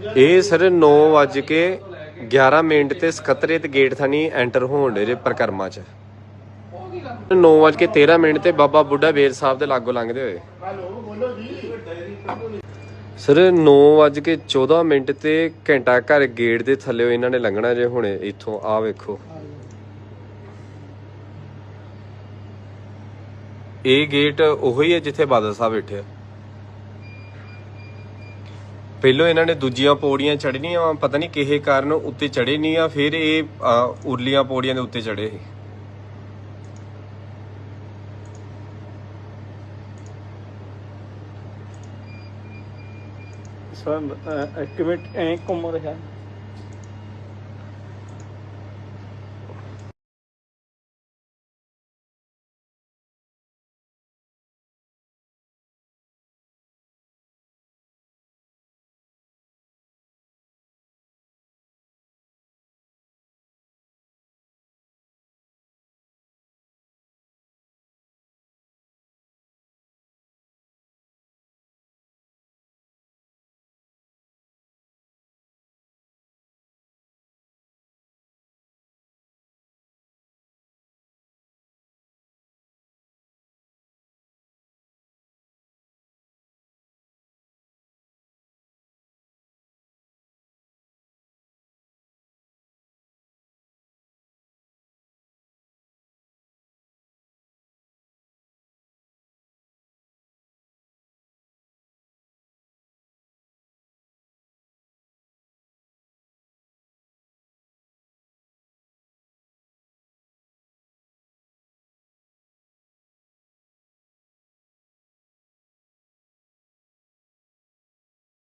ਇਹ ਸਰ 9 ਵਜ ਕੇ 11 ਮਿੰਟ ਤੇ 77 ਗੇਟ ਥਾਣੀ ਐਂਟਰ ਹੋਣ ਦੇ ਜੇ ਪ੍ਰਕਰਮਾ ਚ। 9 ਵਜ ਕੇ 13 ਮਿੰਟ ਤੇ ਬਾਬਾ ਬੁੱਢਾ ਬੇਰ ਸਾਹਿਬ ਦੇ ਲਾਗੋਂ ਲੰਘਦੇ ਹੋਏ। ਸਰ 9 ਵਜ ਕੇ 14 ਮਿੰਟ ਤੇ ਘੰਟਾ ਘਰ ਗੇਟ ਦੇ ਥੱਲੇ ਇਹਨਾਂ ਨੇ ਲੰਘਣਾ ਜੇ ਹੁਣੇ ਇੱਥੋਂ ਆ ਵੇਖੋ। ਇਹ ਗੇਟ ਉਹੀ ਹੈ ਜਿੱਥੇ ਬਾਦਲ ਸਾਹਿਬ ਬੈਠੇ ਆ। ਪਹਿਲੋਂ ਇਹਨਾਂ ਨੇ ਦੂਜੀਆਂ ਪੌੜੀਆਂ ਚੜ੍ਹਨੀਆਂ ਪਤਾ ਨਹੀਂ ਕਿਹੇ ਕਾਰਨ ਉੱਤੇ ਚੜੇ ਨਹੀਂ ਆ ਫਿਰ ਇਹ ਅ, ਉਰਲੀਆਂ ਪੌੜੀਆਂ ਦੇ ਉੱਤੇ ਚੜੇ ਸੀ ਸਰ ਇੱਕ ਐ ਘੁੰਮ ਰਿਹਾ।